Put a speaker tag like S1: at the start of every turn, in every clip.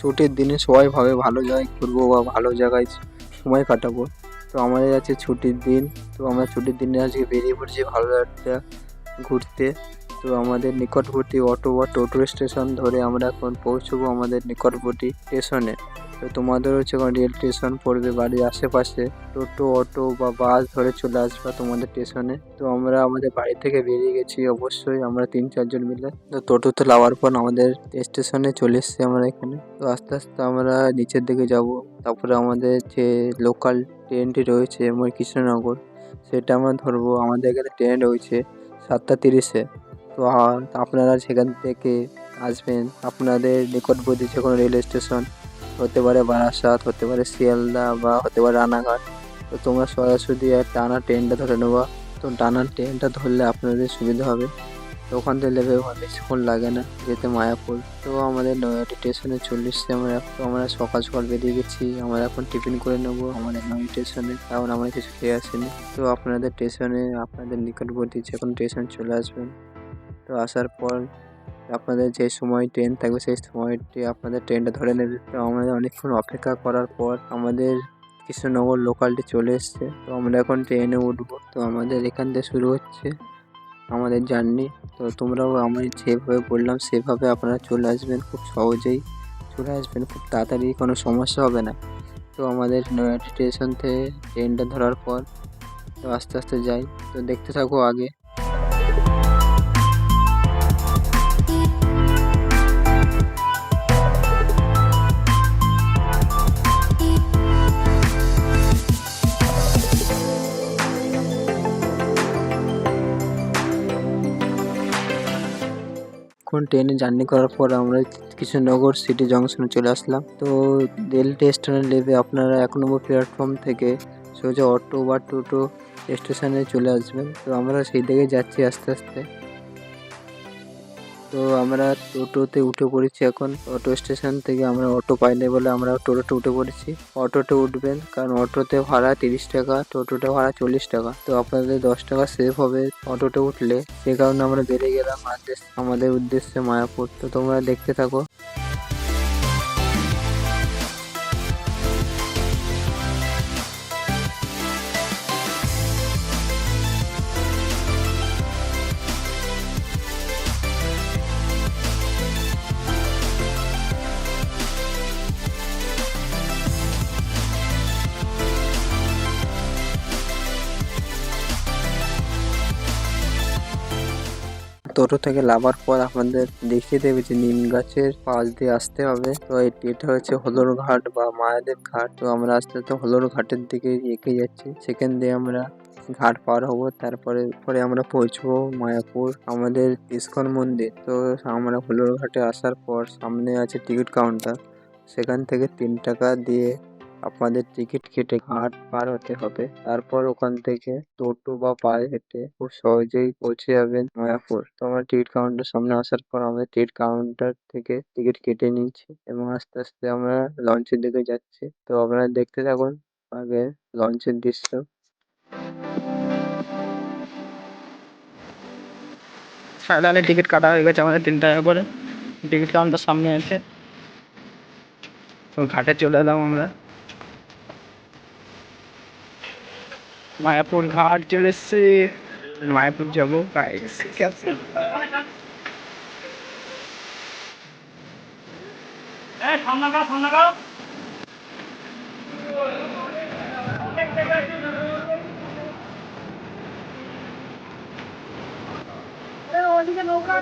S1: ছুটির দিনে সবাই ভাবে ভালো জায়গায় ঘুরবো বা ভালো জায়গায় সময় কাটাবো। তো আমাদের আছে ছুটির দিন। তো আমরা ছুটির দিনে আজকে বেরিয়ে পড়ছি ভালো একটা ঘুরতে। তো আমাদের নিকটবর্তী অটো বা টোটো স্টেশন ধরে আমরা এখন পৌঁছবো আমাদের নিকটবর্তী স্টেশনে। তো তোমাদের হচ্ছে এখন রেল স্টেশন পড়বে বাড়ির আশেপাশে টোটো, অটো বা বাস ধরে চলে আসবে তোমাদের স্টেশনে তো আমরা আমাদের বাড়ি থেকে বেরিয়ে গেছি অবশ্যই আমরা তিন, চারজন মিলে। তো টোটোতে নামার পর আমাদের স্টেশনে চলে এসেছি আমরা এখানে। তো আস্তে আস্তে আমরা নিচের দিকে যাব। তারপরে আমাদের যে লোকাল ট্রেনটি রয়েছে আমার কৃষ্ণনগর সেটা আমরা ধরবো। আমাদের এখানে ট্রেন রয়েছে সাতটা তিরিশে। তো আপনারা সেখান থেকে আসবেন। আপনাদের নিকটবর্তী যে কোনো রেল স্টেশন হতে পারে বারাসাত, হতে পারে শিয়ালদা বা হতে পারে রানাঘাট। তো তোমরা সরাসরি আর টানা ট্রেনটা ধরে নেবা। তো টানা ট্রেনটা ধরলে আপনাদের সুবিধা হবে। তো ওখান থেকে নেবে বেশিক্ষণ লাগে না, যেতে মায়াপুর। তো আমাদের নয়াটি স্টেশনে চলে এসছি আমরা আমরা সকাল সকাল বেরিয়ে গেছি। আমরা এখন টিফিন করে নেব আমাদের নয় স্টেশনে। কারণ আমরা কিছু খেয়ে আসিনি। তো আপনাদের স্টেশনে, আপনাদের নিকটবর্তী যে কোনো স্টেশন চলে আসবেন। তো আসার পর আপনাদের যে সময় ট্রেন থাকবে, সেই সময়টি আপনাদের ট্রেনটা ধরে নেবে। তো আমাদের অনেকক্ষণ অপেক্ষা করার পর আমাদের কৃষ্ণনগর লোকালটি চলে এসছে। তো আমরা এখন ট্রেনে উঠবো। তো আমাদের এখান থেকে শুরু হচ্ছে আমাদের জার্নি। তো তোমরাও আমি যেভাবে বললাম, সেভাবে আপনারা চলে আসবেন খুব সহজেই। চলে আসবেন খুব তাড়াতাড়ি, কোনো সমস্যা হবে না। তো আমাদের স্টেশন থেকে ট্রেনটা ধরার পর তো আস্তে আস্তে যাই। তো দেখতে থাকো আগে। এখন ট্রেনে জার্নি করার পর আমরা কিছু নগর সিটি জংশনে চলে আসলাম। তো রেল স্টেশনে নেবে আপনারা এক নম্বর প্ল্যাটফর্ম থেকে সোজা অটো বা টোটো স্টেশনে চলে আসবেন। তো আমরা সেই দিকে যাচ্ছি আস্তে আস্তে। তো আমরা টোটোতে উঠে পড়েছি এখন। অটো স্টেশন থেকে আমরা অটো পাইনি বলে আমরা টোটোতে উঠে পড়েছি। অটোতে উঠবেন কারণ অটোতে ভাড়া তিরিশ টাকা, টোটোতে ভাড়া চল্লিশ টাকা। তো আপনাদের দশ টাকা সেভ হবে অটোতে উঠলে। সে কারণে আমরা বেড়ে গেলাম আমাদের উদ্দেশ্যে মায়াপুর। তো তোমরা দেখতে থাকো। টোটো থেকে নামার পর আমাদের দেখিয়ে দেবে যে নিম গাছের পাশ দিয়ে আসতে হবে। তো এটি এটা হচ্ছে হলর ঘাট বা মায়াদেব ঘাট। তো আমরা আস্তে আস্তে হলর ঘাটের দিকে এগিয়ে যাচ্ছি। সেখান দিয়ে আমরা ঘাট পার হব। তারপরে পরে আমরা পৌঁছবো মায়াপুর, আমাদের ইস্কন মন্দির। তো আমরা হলর ঘাটে আসার পর সামনে আছে টিকিট কাউন্টার। সেখান থেকে তিন টাকা দিয়ে আপনাদের টিকিট কেটে ঘাট পার হতে হবে। তারপর ওখান থেকে টোটো বা পায়ে হেঁটে খুব সহজেই পৌঁছে যাবেন মায়াপুর তো আমরা টিকিট কাউন্টার সামনে আসার পর আমরা টিকিট কাউন্টার থেকে টিকিট কেটে নিয়েছি এবং আস্তে আস্তে আমরা লঞ্চের দিকে যাচ্ছি। তো আপনারা দেখতে থাকুন আগে লঞ্চের দৃশ্য।
S2: ফাইনালি টিকিট কাটা হয়ে গেছে আমাদের তিন টাকা করে টিকিট কাউন্টার সামনে আছে। তো ঘাটে চলে এলাম আমরা। মায়াপুর ঘাট চলে এসছে। মায়াপুর যাব ঠিক আছে
S3: ওদিকে নৌকা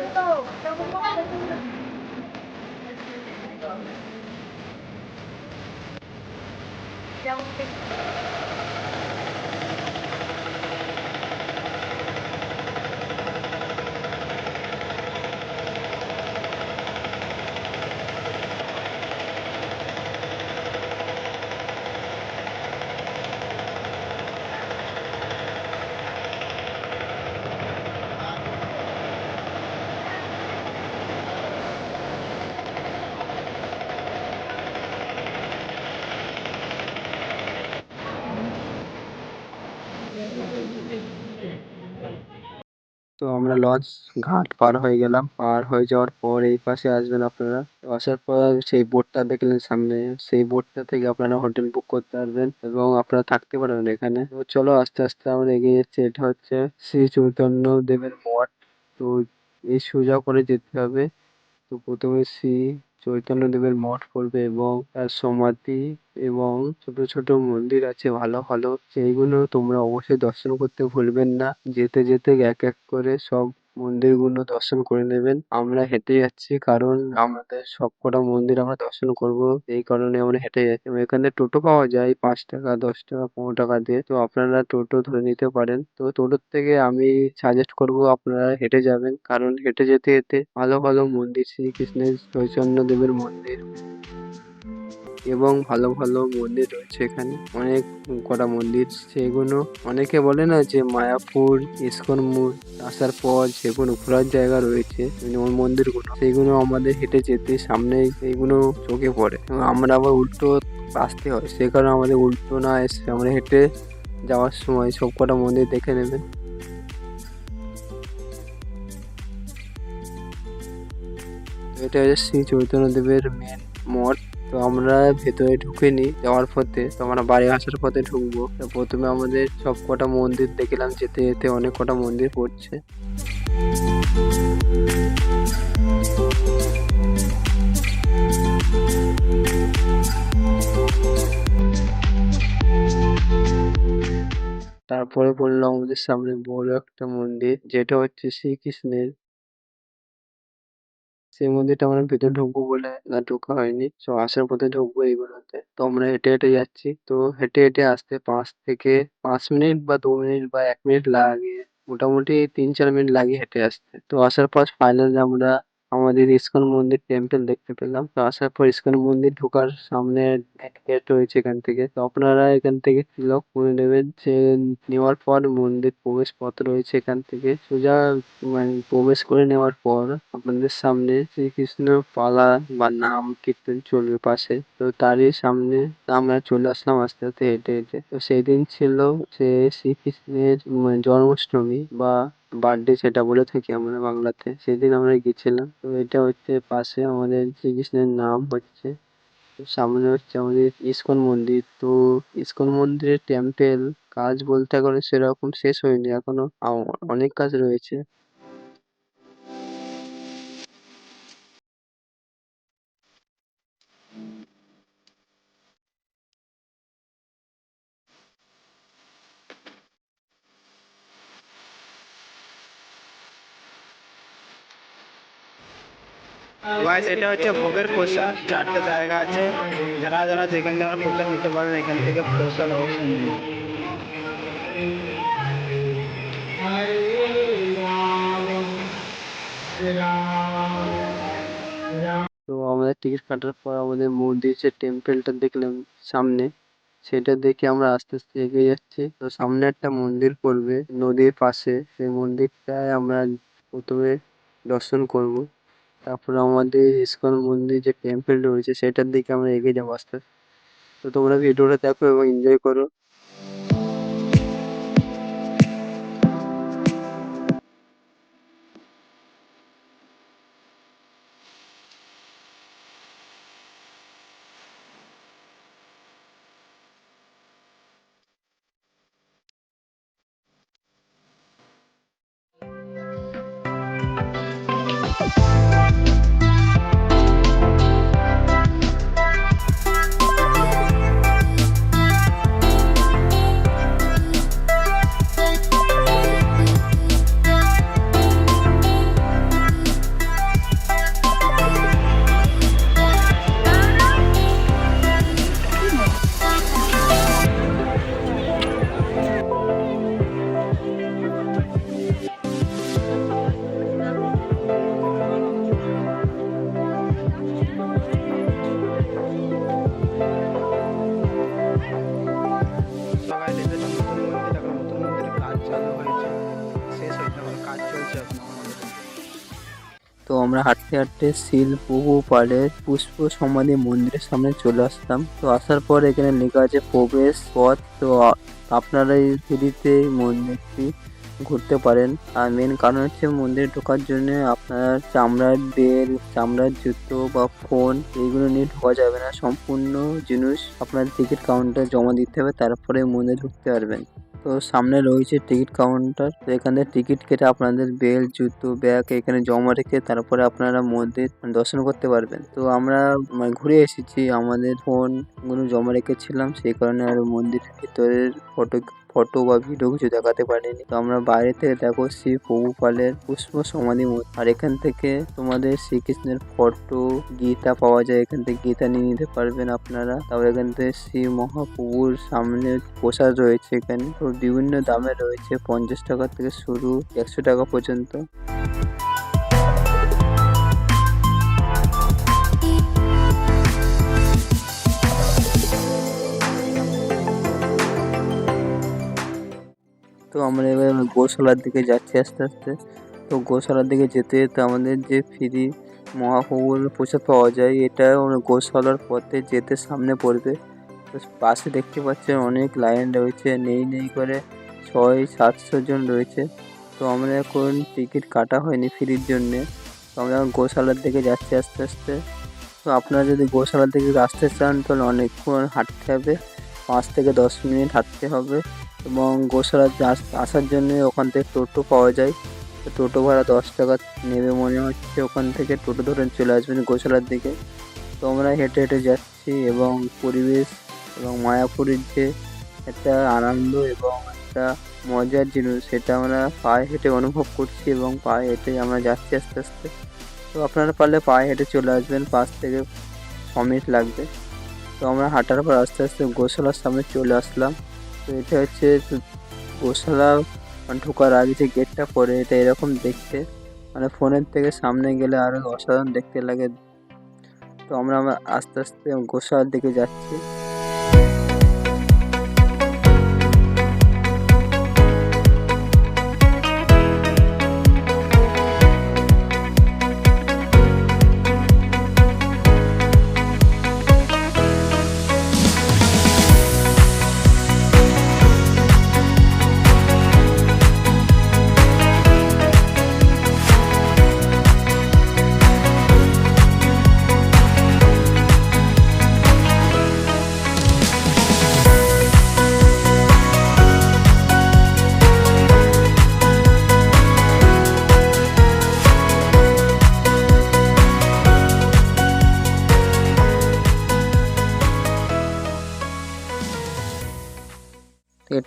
S3: তো
S1: আমরা লঞ্চ ঘাট পার হয়ে গেলাম। পার হয়ে যাওয়ার পর এই পাশে আসবেন আপনারা। আসার পর সেই বোর্ডটা দেখলেন সামনে। সেই বোর্ডটা থেকে আপনারা হোটেল বুক করতে পারবেন এবং আপনারা থাকতে পারবেন এখানে। তো চলো আস্তে আস্তে আমরা এগিয়ে যাচ্ছি। এটা হচ্ছে শ্রী চৈতন্য দেবের মঠ। তো এই সোজা করে যেতে হবে। তো প্রথমে শ্রী চৈতন্য দেবের মঠ পড়বে এবং তার সমাধি এবং ছোট ছোট মন্দির আছে, ভালো ভালো। সেইগুলো তোমরা অবশ্যই দর্শন করতে ভুলবেন না। যেতে যেতে এক এক করে সব মন্দিরগুলো দর্শন করে নেবেন। আমরা হেঁটে যাচ্ছি কারণ আমাদের সবকটা মন্দির আমরা দর্শন করব। এই কারণে আমরা হেঁটে যাচ্ছি। এখানে টোটো পাওয়া যায় পাঁচ টাকা, দশ টাকা, পনেরো টাকা দিয়ে। তো আপনারা টোটো ধরে নিতে পারেন। তো টোটোর থেকে আমি সাজেস্ট করব আপনারা হেঁটে যাবেন। কারণ হেঁটে যেতে যেতে ভালো ভালো মন্দির, শ্রীকৃষ্ণের চৈতন্য দেবের মন্দির। এবং ভালো ভালো মন্দির রয়েছে এখানে। অনেক কটা মন্দির সেগুলো অনেকে বলে না যে মায়াপুর, ইস্কন আসার পর যেগুলো ঘোরার জায়গা রয়েছে ওই মন্দিরগুলো সেগুলো আমাদের হেঁটে যেতে সামনে এইগুলো চোখে পড়ে। এবং আমরা আবার উল্টো আসতে হয়, সে কারণে আমাদের উল্টো না এসে আমরা হেঁটে যাওয়ার সময় সব কটা মন্দির দেখে নেবেন। এটা হচ্ছে শ্রী চৈতন্যদেবের মেন মঠ। তো আমরা ভেতরে ঢুকিনি যাওয়ার পথে। তো আমরা বাড়ি আসার পথে ঢুকবো। তো প্রথমে আমাদের সব কটা মন্দির দেখলাম, যেতে যেতে অনেক কটা মন্দির পড়ছে। তারপরে পড়ল আমাদের সামনে বড় একটা মন্দির, যেটা হচ্ছে শ্রীকৃষ্ণের সেই মন্দিরটা আমরা ভেতরে ঢুকবো বলে ঢোকা হয়নি। তো আসার পথে ঢুকবো এইগুলোতে। তো আমরা হেঁটে হেঁটে যাচ্ছি। তো হেঁটে হেঁটে আসতে পাঁচ থেকে পাঁচ মিনিট বা দু মিনিট বা এক মিনিট লাগে। মোটামুটি তিন চার মিনিট লাগে হেঁটে আসতে। তো আসার পর ফাইনালি আমরা আমাদের ইস্কন মন্দির টেম্পল দেখতে পেলাম। তো আসার পর ইস্কন মন্দির ঢোকার সামনে গেট রয়েছে এখান থেকে। তো আপনারা এখান থেকে লক করে নেবেন। যে নেওয়ার পর মন্দির প্রবেশ পথ রয়েছে এখান থেকে। সোজা মানে প্রবেশ করে নেওয়ার পর আপনাদের সামনে শ্রীকৃষ্ণ পালা বা নাম কীর্তন চলবে পাশে। তো তারই সামনে আমরা চলে আসলাম আস্তে আস্তে হেঁটে হেঁটে। তো সেদিন ছিল যে শ্রীকৃষ্ণের মানে জন্মাষ্টমী বা বার্থডে সেটা বলে থাকি আমরা বাংলাতে, সেদিন আমরা গেছিলাম। তো এটা হচ্ছে পাশে আমাদের শ্রীকৃষ্ণের নাম হচ্ছে সামনে হচ্ছে আমাদের ইস্কন মন্দির। তো ইস্কন মন্দিরের টেম্পেল কাজ বলতে গেলে সেরকম শেষ হয়নি, এখনও অনেক কাজ রয়েছে।
S2: গাইস এটা হচ্ছে ভোগের প্রসাদ চারটে জায়গা আছে। যারা যারা যেখান থেকে প্রসাদ নিতে পারেন, এখান থেকে প্রসাদ।
S1: তো আমাদের টিকিট কাটার পর আমাদের মন্দির যে টেম্পেলটা দেখলাম সামনে, সেটা দেখে আমরা আস্তে আস্তে এগিয়ে যাচ্ছি। তো সামনে একটা মন্দির পড়বে নদীর পাশে। সেই মন্দিরটায় আমরা প্রথমে দর্শন করব। তারপর আমাদের ইস্কন মন্দির যে টেম্পেল রয়েছে, সেটার দিকে আমরা এগিয়ে যাব আস্তে আস্তে। তো তোমরা ভিডিওটা দেখো এবং এনজয় করো
S2: তো
S1: আমরা হাঁটতে হাঁটতে শিলপুকু পাড়ের পুষ্প সমাধি মন্দিরের সামনে চলে আসতাম তো আসার পর এখানে লেখা আছে প্রবেশ পথ। তো আপনারা এই ফ্রিতে মন্দিরটি ঘুরতে পারেন। আর মেন কারণ হচ্ছে মন্দিরে ঢোকার জন্য আপনার চামড়ার বেল, চামড়ার জুতো বা ফোন এইগুলো নিয়ে ঢোকা যাবে না। সম্পূর্ণ জিনিস আপনার টিকিট কাউন্টারে জমা দিতে হবে, তারপরে মন্দিরে ঢুকতে পারবেন। তো সামনে রয়েছে টিকিট কাউন্টার তো এখানে টিকিট কেটে আপনাদের বেল, জুতো ব্যাগ এখানে জমা রেখে তারপরে আপনারা মন্দির দর্শন করতে পারবেন। তো আমরা মানে ঘুরে এসেছি, আমাদের ফোনগুলো জমা রেখেছিলাম, সেই কারণে আর মন্দিরের ভিতরের ফটো ফটো বা ভিডিও কিছু দেখাতে পারিনি। তো আমরা বাইরে থেকে দেখো শ্রী প্রভুপালের পুষ্প সমাধি। আর এখান থেকে তোমাদের শ্রীকৃষ্ণের ফটো, গীতা পাওয়া যায়। এখান থেকে গীতা নিয়ে নিতে পারবেন আপনারা। তারপর এখান থেকে শ্রী মহাপ্রভুর সামনে প্রসাদ রয়েছে এখানে। তো বিভিন্ন দামে রয়েছে। পঞ্চাশ টাকা থেকে শুরু, একশো টাকা পর্যন্ত। আমরা এবার গোশালার দিকে যাচ্ছি আস্তে আস্তে। তো গোশালার দিকে যেতে যেতে আমাদের যে ফ্রি মহাপ্রভুর প্রসাদ পাওয়া যায়, এটা গোশালার পথে যেতে সামনে পড়বে। তো পাশে দেখতে পাচ্ছেন অনেক লাইন রয়েছে, নেই নেই করে ছয় সাতশো জন রয়েছে। তো আমরা এখন টিকিট কাটা হয়নি ফ্রির জন্যে। তো আমরা এখন গোশালার দিকে যাচ্ছি আস্তে আস্তে। তো আপনারা যদি গোশালার দিকে আসতে চান তাহলে অনেকক্ষণ হাঁটতে হবে। পাঁচ থেকে দশ মিনিট হাঁটতে হবে। এবং গোশালাতে আস- আসার জন্য ওখান থেকে টোটো পাওয়া যায়। টোটো ভাড়া দশ টাকা নেবে মনে হচ্ছে। ওখান থেকে টোটো ধরে চলে আসবেন গোশালার দিকে। তো আমরা হেঁটে হেঁটে যাচ্ছি এবং পরিবেশ এবং মায়াপুরীর যে একটা আনন্দ এবং একটা মজার জিনিস, সেটা আমরা পায়ে হেঁটে অনুভব করছি এবং পায়ে হেঁটে আমরা যাচ্ছি আস্তে আস্তে। তো আপনারা পারলে পায়ে হেঁটে চলে আসবেন, পাঁচ থেকে ছ মিনিট লাগবে। তো আমরা হাঁটার পর আস্তে আস্তে গোশালার সামনে চলে আসলাম। তো এটা হচ্ছে গোশালা ঢোকার আগে যে গেটটা পড়ে, এটা এরকম দেখতে। মানে ফোনের থেকে সামনে গেলে আরও অসাধারণ দেখতে লাগে। তো আমরা আস্তে আস্তে গোশালার দিকে যাচ্ছি।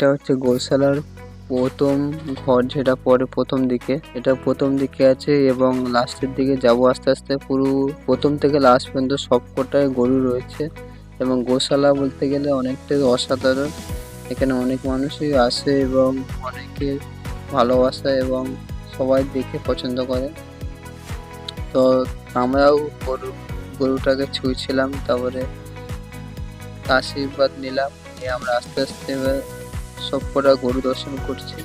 S1: এটা হচ্ছে গোশালার প্রথম ঘর যেটা পরে প্রথম দিকে। এটা প্রথম দিকে আছে এবং লাস্টের দিকে যাব আস্তে আস্তে পুরো প্রথম থেকে লাস্ট পর্যন্ত সবকটায় গরু রয়েছে এবং গোশালা বলতে গেলে অনেকটাই অসাধারণ। এখানে অনেক মানুষই আসে এবং অনেকে ভালোবাসা এবং সবাই দেখে পছন্দ করে। তো আমরাও গরু, গরুটাকে ছুঁয়েছিলাম তারপরে আশীর্বাদ নিলাম, নিয়ে আমরা আস্তে আস্তে এবার সব কটা গরু দর্শন করছি।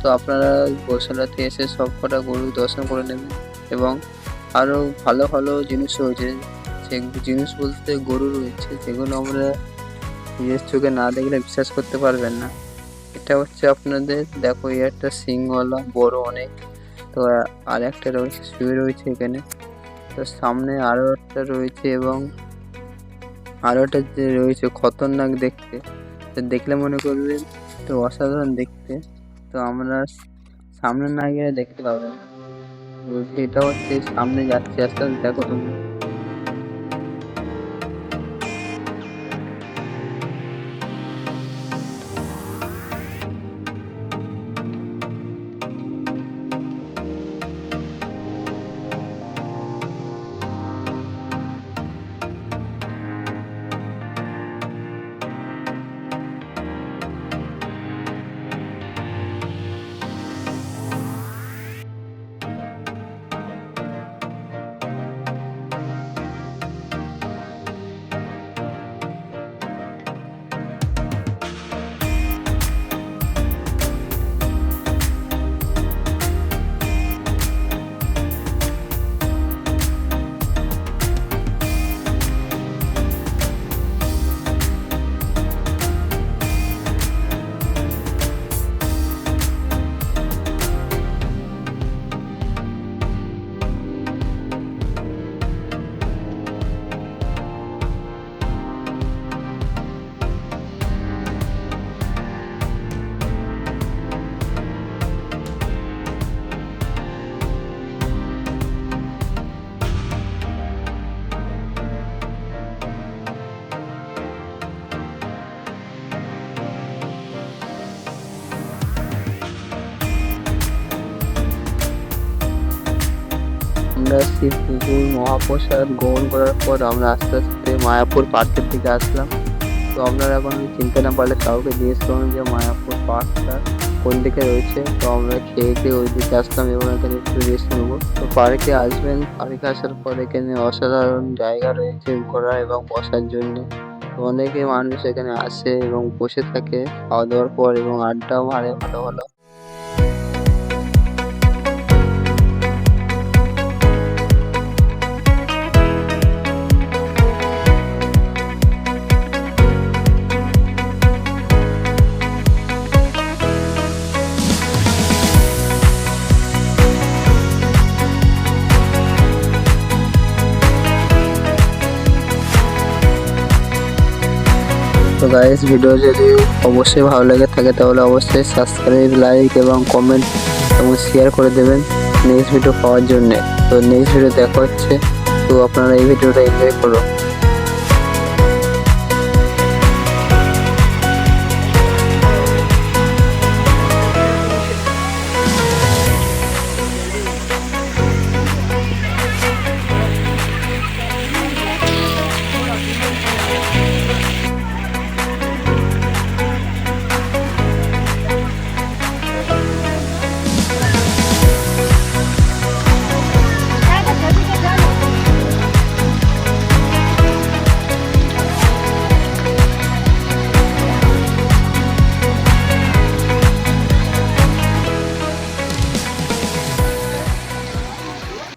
S1: তো আপনারা গোশালাতে এসে সব কটা গরু দর্শন করে নেবেন এবং আরও ভালো ভালো জিনিস রয়েছে। সে জিনিস বলতে গরু রয়েছে, যেগুলো আমরা নিজের চোখে না দেখলে বিশ্বাস করতে পারবেন না। এটা হচ্ছে আপনাদের, দেখো এই একটা সিংওয়ালা বড় অনেক। তো আর একটা রয়েছে, শুয়ে রয়েছে এখানে। তো সামনে আরও একটা রয়েছে এবং আরও একটা যে রয়েছে, খতরনাক দেখতে। তো দেখলে মনে করবেন তো অসাধারণ দেখতে। তো আমরা সামনে না গেলে দেখতে পাবো সেটা হচ্ছে সামনে যাচ্ছে, আস্তে আস্তে দেখো তুমি মহাপ্রসাদ গ্রহণ করার পর আমরা আস্তে আস্তে মায়াপুর পার্কের দিকে আসলাম। তো আপনারা এখন চিনতে না পারলে কাউকে জিজ্ঞেস করুন যে মায়াপুর পার্কটা কোন দিকে রয়েছে। তো আমরা খেয়ে খেয়ে ওই দিকে আসলাম এবং এখানে একটু রেস্ট নেব। তো পার্কে আসবেন। পার্কে আসার পর এখানে অসাধারণ জায়গা রয়েছে ঘোরা এবং বসার জন্য। অনেকে মানুষ এখানে আসে এবং বসে থাকে। খাওয়া দাওয়ার পর এবং আড্ডাও মারে ভালো ভালো। তো গাইস ভিডিও যদি অবশ্যই ভালো লেগে থাকে, তাহলে অবশ্যই সাবস্ক্রাইব লাইক এবং কমেন্ট এবং শেয়ার করে দেবেন নেক্সট ভিডিও পাওয়ার জন্যে। তো নেক্সট ভিডিও দেখা হচ্ছে। তো আপনারা এই ভিডিওটা এনজয় করুন।